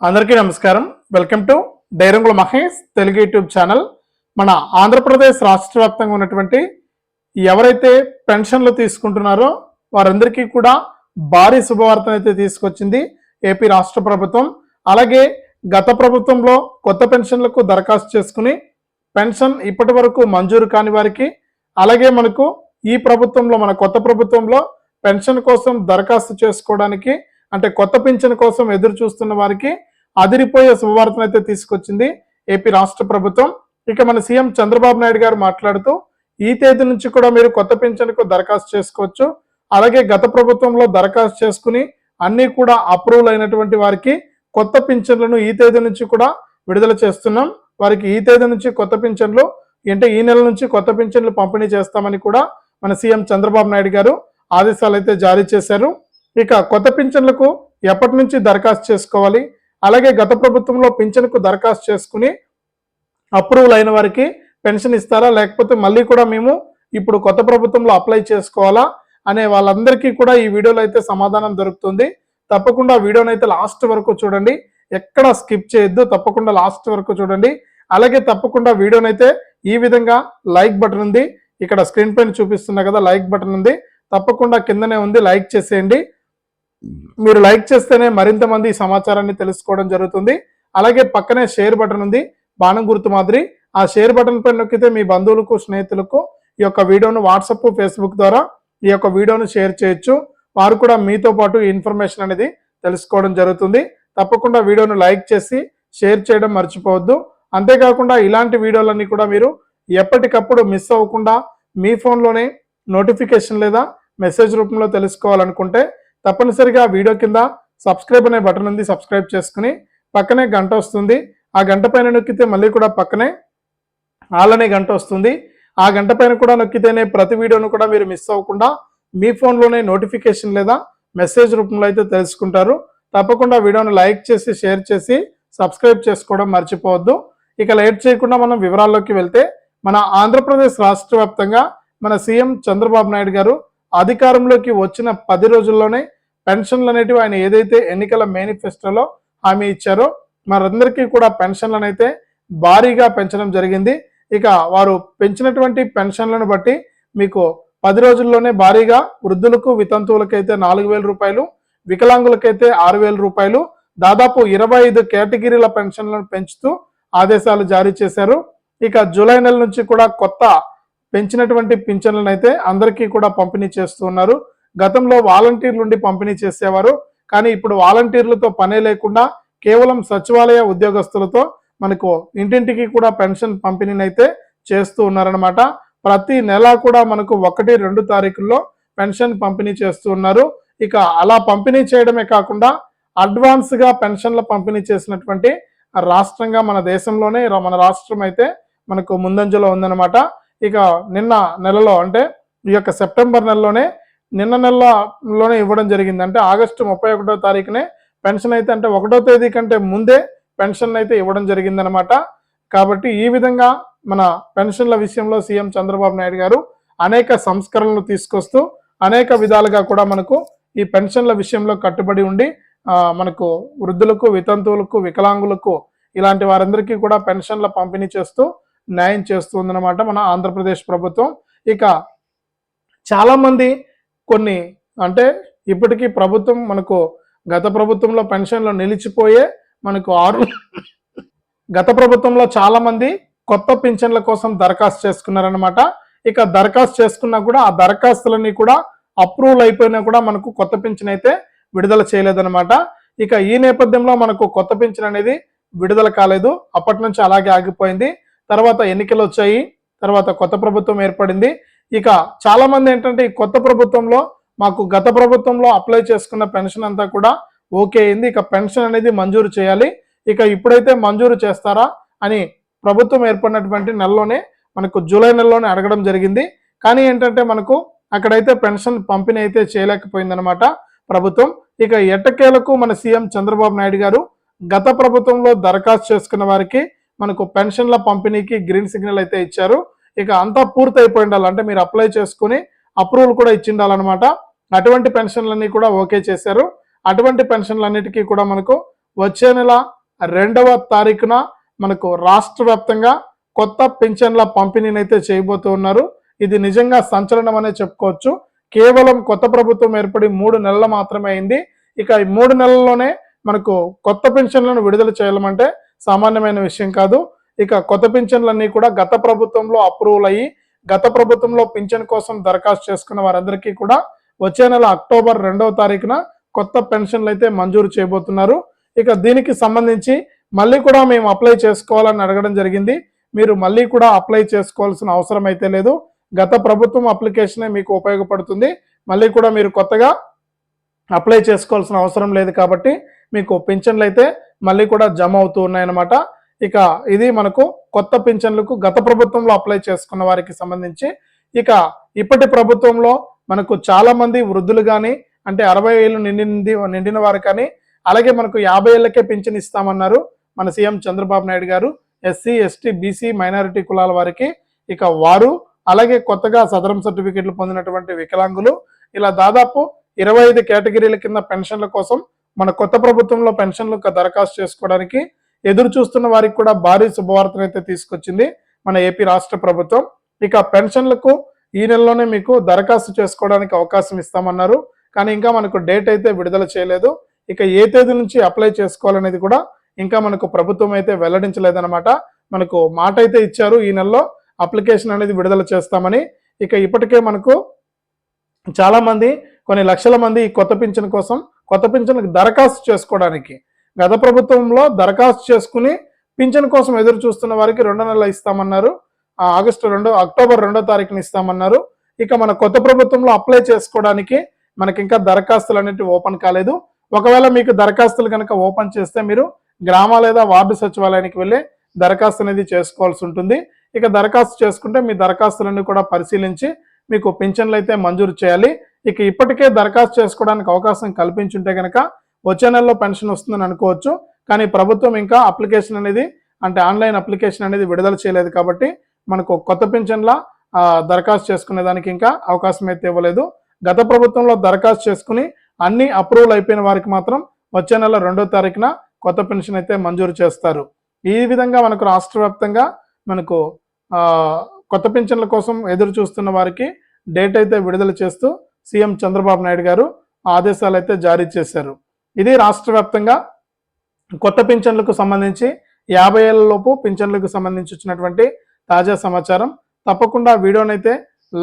అందరికీ నమస్కారం. Welcome to డైరంగుల మహేష్ తెలుగు యూట్యూబ్ ఛానల్. మన ఆంధ్రప్రదేశ్ రాష్ట్ర వ్యాప్తంగా ఉన్నటువంటి ఎవరైతే పెన్షన్లు తీసుకుంటున్నారో వారందరికీ కూడా భారీ శుభవార్తను అయితే తీసుకొచ్చింది ఏపీ రాష్ట్ర ప్రభుత్వం. అలాగే గత ప్రభుత్వంలో కొత్త పెన్షన్లకు దరఖాస్తు చేసుకుని పెన్షన్ ఇప్పటి వరకు మంజూరు కాని వారికి అలాగే మనకు ఈ ప్రభుత్వంలో మన కొత్త ప్రభుత్వంలో పెన్షన్ కోసం దరఖాస్తు చేసుకోవడానికి అంటే కొత్త పింఛన్ కోసం ఎదురు చూస్తున్న వారికి అదిరిపోయే శుభవార్తను అయితే తీసుకొచ్చింది ఏపీ రాష్ట్ర ప్రభుత్వం. ఇక మన సీఎం చంద్రబాబు నాయుడు గారు మాట్లాడుతూ ఈ తేదీ నుంచి కూడా మీరు కొత్త పింఛన్కు దరఖాస్తు చేసుకోవచ్చు. అలాగే గత ప్రభుత్వంలో దరఖాస్తు చేసుకుని అన్ని కూడా అప్రూవల్ అయినటువంటి వారికి కొత్త పింఛన్లను ఈ తేదీ నుంచి కూడా విడుదల చేస్తున్నాం. వారికి ఈ తేదీ నుంచి కొత్త పింఛన్లు అంటే ఈ నెల నుంచి కొత్త పింఛన్లు పంపిణీ చేస్తామని కూడా మన సీఎం చంద్రబాబు నాయుడు గారు ఆదేశాలు అయితే జారీ చేశారు. ఇక కొత్త పింఛన్లకు ఎప్పటి నుంచి దరఖాస్తు చేసుకోవాలి? అలాగే గత ప్రభుత్వంలో పింఛన్కు దరఖాస్తు చేసుకుని అప్రూవల్ అయిన వారికి పెన్షన్ ఇస్తారా? లేకపోతే మళ్ళీ కూడా మేము ఇప్పుడు కొత్త ప్రభుత్వంలో అప్లై చేసుకోవాలా? అనే వాళ్ళందరికీ కూడా ఈ వీడియోలో అయితే సమాధానం దొరుకుతుంది. తప్పకుండా వీడియోని అయితే లాస్ట్ వరకు చూడండి. ఎక్కడ స్కిప్ చేయొద్దు. తప్పకుండా లాస్ట్ వరకు చూడండి. అలాగే తప్పకుండా వీడియోని అయితే ఈ విధంగా లైక్ బటన్ ఉంది. ఇక్కడ స్క్రీన్ పైన చూపిస్తున్నా కదా లైక్ బటన్ ఉంది. తప్పకుండా కిందనే ఉంది. లైక్ చేసేయండి. మీరు లైక్ చేస్తేనే మరింత మంది ఈ సమాచారాన్ని తెలుసుకోవడం జరుగుతుంది. అలాగే పక్కనే షేర్ బటన్ ఉంది. బాణం గుర్తు మాదిరి. ఆ షేర్ బటన్ పై నొక్కితే మీ బంధువులకు స్నేహితులకు ఈ యొక్క వీడియోను వాట్సప్ ఫేస్బుక్ ద్వారా ఈ యొక్క వీడియోను షేర్ చేయొచ్చు. వారు కూడా మీతో పాటు ఇన్ఫర్మేషన్ అనేది తెలుసుకోవడం జరుగుతుంది. తప్పకుండా వీడియోను లైక్ చేసి షేర్ చేయడం మర్చిపోవద్దు. అంతేకాకుండా ఇలాంటి వీడియోలన్నీ కూడా మీరు ఎప్పటికప్పుడు మిస్ అవ్వకుండా మీ ఫోన్లోనే నోటిఫికేషన్ లేదా మెసేజ్ రూపంలో తెలుసుకోవాలనుకుంటే తప్పనిసరిగా వీడియో కింద సబ్స్క్రైబ్ అనే బటన్ ఉంది సబ్స్క్రైబ్ చేసుకుని పక్కనే గంట వస్తుంది. ఆ గంట పైన నొక్కితే మళ్ళీ కూడా పక్కనే ఆల్ అనే గంట వస్తుంది. ఆ గంట పైన కూడా నొక్కితేనే ప్రతి వీడియోను కూడా మీరు మిస్ అవ్వకుండా మీ ఫోన్లోనే నోటిఫికేషన్ లేదా మెసేజ్ రూపంలో అయితే తెలుసుకుంటారు. తప్పకుండా వీడియోను లైక్ చేసి షేర్ చేసి సబ్స్క్రైబ్ చేసుకోవడం మర్చిపోవద్దు. ఇక లేట్ చేయకుండా మనం వివరాల్లోకి వెళ్తే మన ఆంధ్రప్రదేశ్ రాష్ట్ర వ్యాప్తంగా మన సీఎం చంద్రబాబు నాయుడు గారు అధికారంలోకి వచ్చిన పది రోజుల్లోనే పెన్షన్లు అనేటివి ఆయన ఏదైతే ఎన్నికల మేనిఫెస్టోలో హామీ ఇచ్చారో మరందరికీ కూడా పెన్షన్లను అయితే భారీగా పెంచడం జరిగింది. ఇక వారు పెంచినటువంటి పెన్షన్లను బట్టి మీకు పది రోజుల్లోనే భారీగా వృద్ధులకు వితంతువులకైతే నాలుగు వేల రూపాయలు వికలాంగులకైతే ఆరు వేల రూపాయలు దాదాపు ఇరవై ఐదు కేటగిరీల పెన్షన్లను పెంచుతూ ఆదేశాలు జారీ చేశారు. ఇక జూలై నెల నుంచి కూడా కొత్త పెంచినటువంటి పింఛన్లను అయితే అందరికీ కూడా పంపిణీ చేస్తూ ఉన్నారు. గతంలో వాలంటీర్లు ఉండి పంపిణీ చేసేవారు. కానీ ఇప్పుడు వాలంటీర్లతో పనే లేకుండా కేవలం సచివాలయ ఉద్యోగస్తులతో మనకు ఇంటింటికి కూడా పెన్షన్ పంపిణీని అయితే చేస్తూ ఉన్నారనమాట ప్రతి నెల కూడా మనకు ఒకటి రెండు తారీఖుల్లో పెన్షన్ పంపిణీ చేస్తూ ఉన్నారు. ఇక అలా పంపిణీ చేయడమే కాకుండా అడ్వాన్స్గా పెన్షన్ల పంపిణీ చేసినటువంటి రాష్ట్రంగా మన దేశంలోనే మన రాష్ట్రం అయితే మనకు ముందంజలో ఉందన్నమాట. ఇక నిన్న నెలలో అంటే ఈ యొక్క సెప్టెంబర్ నెలలోనే నిన్న నెలలోనే ఇవ్వడం జరిగింది. అంటే ఆగస్టు ముప్పై ఒకటో తారీఖునే పెన్షన్ అయితే అంటే ఒకటో తేదీ కంటే ముందే పెన్షన్ అయితే ఇవ్వడం జరిగిందనమాట కాబట్టి ఈ విధంగా మన పెన్షన్ల విషయంలో సీఎం చంద్రబాబు నాయుడు గారు అనేక సంస్కరణలు తీసుకొస్తూ అనేక విధాలుగా కూడా మనకు ఈ పెన్షన్ల విషయంలో కట్టుబడి ఉండి మనకు వృద్ధులకు వితంతువులకు వికలాంగులకు ఇలాంటి వారందరికీ కూడా పెన్షన్ల పంపిణీ చేస్తూ న్యాయం చేస్తుందన్నమాట మన ఆంధ్రప్రదేశ్ ప్రభుత్వం. ఇక చాలామంది కొన్ని అంటే ఇప్పటికీ ప్రభుత్వం మనకు గత ప్రభుత్వంలో పెన్షన్లు నిలిచిపోయే మనకు ఆరు గత ప్రభుత్వంలో చాలామంది కొత్త పింఛన్ల కోసం దరఖాస్తు చేసుకున్నారనమాట ఇక దరఖాస్తు చేసుకున్నా కూడా ఆ దరఖాస్తులన్నీ కూడా అప్రూవల్ అయిపోయినా కూడా మనకు కొత్త పింఛన్ అయితే విడుదల చేయలేదన్నమాట. ఇక ఈ నేపథ్యంలో మనకు కొత్త పింఛన్ అనేది విడుదల కాలేదు. అప్పటి నుంచి అలాగే ఆగిపోయింది. తర్వాత ఎన్నికలు వచ్చాయి తర్వాత కొత్త ప్రభుత్వం ఏర్పడింది. ఇక చాలామంది ఏంటంటే ఈ కొత్త ప్రభుత్వంలో మాకు గత ప్రభుత్వంలో అప్లై చేసుకున్న పెన్షన్ అంతా కూడా ఓకే అయింది. ఇక పెన్షన్ అనేది మంజూరు చేయాలి. ఇక ఇప్పుడైతే మంజూరు చేస్తారా అని ప్రభుత్వం ఏర్పడినటువంటి నెలలోనే మనకు జూలై నెలలోనే అడగడం జరిగింది. కానీ ఏంటంటే మనకు అక్కడైతే పెన్షన్ పంపిణీ అయితే చేయలేకపోయిందనమాట ప్రభుత్వం. ఇక ఎట్టకేలకు మన సీఎం చంద్రబాబు నాయుడు గారు గత ప్రభుత్వంలో దరఖాస్తు చేసుకున్న వారికి మనకు పెన్షన్ల పంపిణీకి గ్రీన్ సిగ్నల్ అయితే ఇచ్చారు. ఇక అంతా పూర్తి అయిపోయి ఉండాలి అంటే మీరు అప్లై చేసుకుని అప్రూవల్ కూడా ఇచ్చిండాలన్నమాట. అటువంటి పెన్షన్లన్నీ కూడా ఓకే చేశారు. అటువంటి పెన్షన్లన్నిటికీ కూడా మనకు వచ్చే నెల రెండవ తారీఖున మనకు రాష్ట్ర వ్యాప్తంగా కొత్త పింఛన్ల పంపిణీని అయితే చేయబోతూ ఉన్నారు. ఇది నిజంగా సంచలనం అనే చెప్పుకోవచ్చు. కేవలం కొత్త ప్రభుత్వం ఏర్పడి మూడు నెలలు మాత్రమే అయింది. ఇక ఈ మూడు నెలల్లోనే మనకు కొత్త పెన్షన్లను విడుదల చేయాలంటే సామాన్యమైన విషయం కాదు. ఇక కొత్త పింఛన్లన్నీ కూడా గత ప్రభుత్వంలో అప్రూవల్ అయ్యి గత ప్రభుత్వంలో పింఛన్ కోసం దరఖాస్తు చేసుకున్న వారందరికీ కూడా వచ్చే నెల అక్టోబర్ రెండవ తారీఖున కొత్త పెన్షన్లు అయితే మంజూరు చేయబోతున్నారు. ఇక దీనికి సంబంధించి మళ్ళీ కూడా మేము అప్లై చేసుకోవాలని అడగడం జరిగింది. మీరు మళ్ళీ కూడా అప్లై చేసుకోవాల్సిన అవసరం అయితే లేదు. గత ప్రభుత్వం అప్లికేషనే మీకు ఉపయోగపడుతుంది. మళ్ళీ కూడా మీరు కొత్తగా అప్లై చేసుకోవాల్సిన అవసరం లేదు కాబట్టి మీకు పింఛన్లు అయితే మళ్ళీ కూడా జమ అవుతూ ఉన్నాయన్నమాట. ఇక ఇది మనకు కొత్త పింఛన్లకు గత ప్రభుత్వంలో అప్లై చేసుకున్న వారికి సంబంధించి. ఇక ఇప్పటి ప్రభుత్వంలో మనకు చాలా మంది వృద్ధులు కానీ అంటే అరవై ఏళ్ళు నిండింది నిండిన వారు కానీ అలాగే మనకు యాభై ఏళ్ళకే పింఛన్ ఇస్తామన్నారు మన సీఎం చంద్రబాబు నాయుడు గారు. ఎస్సీ ఎస్టీ బీసీ మైనారిటీ కులాల వారికి ఇక వారు అలాగే కొత్తగా సదరం సర్టిఫికెట్లు పొందినటువంటి వికలాంగులు. ఇలా దాదాపు ఇరవై ఐదు కేటగిరీల కింద పెన్షన్ల కోసం మన కొత్త ప్రభుత్వంలో పెన్షన్లు దరఖాస్తు చేసుకోవడానికి ఎదురు చూస్తున్న వారికి కూడా భారీ శుభవార్తను అయితే తీసుకొచ్చింది మన ఏపీ రాష్ట్ర ప్రభుత్వం. ఇక పెన్షన్లకు ఈ నెలలోనే మీకు దరఖాస్తు చేసుకోవడానికి అవకాశం ఇస్తామన్నారు. కానీ ఇంకా మనకు డేట్ అయితే విడుదల చేయలేదు. ఇక ఏ తేదీ నుంచి అప్లై చేసుకోవాలనేది కూడా ఇంకా మనకు ప్రభుత్వం అయితే వెల్లడించలేదన్నమాట. మనకు మాట అయితే ఇచ్చారు ఈ నెలలో అప్లికేషన్ అనేది విడుదల చేస్తామని. ఇక ఇప్పటికే మనకు చాలామంది కొన్ని లక్షల మంది ఈ కొత్త పింఛన్ కోసం కొత్త పింఛన్లకు దరఖాస్తు చేసుకోవడానికి. గత ప్రభుత్వంలో దరఖాస్తు చేసుకుని పింఛన్ కోసం ఎదురు చూస్తున్న వారికి రెండు నెలలు ఇస్తామన్నారు. ఆగస్టు రెండో అక్టోబర్ రెండో తారీఖున ఇస్తామన్నారు. ఇక మన కొత్త ప్రభుత్వంలో అప్లై చేసుకోవడానికి మనకి ఇంకా దరఖాస్తులు అనేవి ఓపెన్ కాలేదు. ఒకవేళ మీకు దరఖాస్తులు కనుక ఓపెన్ చేస్తే మీరు గ్రామ లేదా వార్డు సచివాలయానికి వెళ్ళి దరఖాస్తు అనేది చేసుకోవాల్సి ఉంటుంది. ఇక దరఖాస్తు చేసుకుంటే మీ దరఖాస్తులన్నీ కూడా పరిశీలించి మీకు పింఛన్లు అయితే మంజూరు చేయాలి. ఇక ఇప్పటికే దరఖాస్తు చేసుకోవడానికి అవకాశం కల్పించుంటే కనుక వచ్చే నెలలో పెన్షన్ వస్తుందని అనుకోవచ్చు. కానీ ప్రభుత్వం ఇంకా అప్లికేషన్ అనేది అంటే ఆన్లైన్ అప్లికేషన్ అనేది విడుదల చేయలేదు కాబట్టి మనకు కొత్త పెన్షన్లా దరఖాస్తు చేసుకునే దానికి ఇంకా అవకాశం అయితే ఇవ్వలేదు. గత ప్రభుత్వంలో దరఖాస్తు చేసుకుని అన్ని అప్రూవల్ అయిపోయిన వారికి మాత్రం వచ్చే నెల రెండో తారీఖున కొత్త పెన్షన్ అయితే మంజూరు చేస్తారు. ఈ విధంగా మనకు రాష్ట్ర వ్యాప్తంగా మనకు కొత్త పింఛన్ల కోసం ఎదురు చూస్తున్న వారికి డేట్ అయితే విడుదల చేస్తూ సీఎం చంద్రబాబు నాయుడు గారు ఆదేశాలు అయితే జారీ చేశారు. ఇది రాష్ట్ర వ్యాప్తంగా కొత్త పింఛన్లకు సంబంధించి యాభై ఏళ్ళలోపు పింఛన్లకు సంబంధించి వచ్చినటువంటి తాజా సమాచారం. తప్పకుండా వీడియోనైతే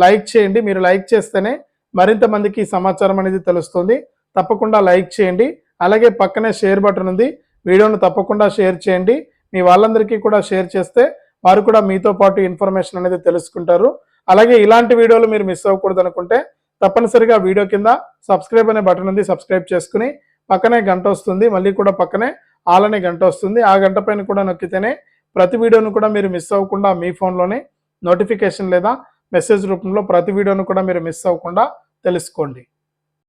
లైక్ చేయండి. మీరు లైక్ చేస్తేనే మరింత మందికి ఈ సమాచారం అనేది తెలుస్తుంది. తప్పకుండా లైక్ చేయండి. అలాగే పక్కనే షేర్ బటన్ ఉంది. వీడియోను తప్పకుండా షేర్ చేయండి. మీ వాళ్ళందరికీ కూడా షేర్ చేస్తే వారు కూడా మీతో పాటు ఇన్ఫర్మేషన్ అనేది తెలుసుకుంటారు. అలాగే ఇలాంటి వీడియోలు మీరు మిస్ అవ్వకూడదు అనుకుంటే తప్పనిసరిగా వీడియో కింద సబ్స్క్రైబ్ అనే బటన్ ఉంది సబ్స్క్రైబ్ చేసుకుని పక్కనే గంట వస్తుంది మళ్ళీ కూడా పక్కనే ఆల్ అనే గంట వస్తుంది. ఆ గంట పైన కూడా నొక్కితేనే ప్రతి వీడియోను కూడా మీరు మిస్ అవ్వకుండా మీ ఫోన్లోనే నోటిఫికేషన్ లేదా మెసేజ్ రూపంలో ప్రతి వీడియోను కూడా మీరు మిస్ అవ్వకుండా తెలుసుకోండి.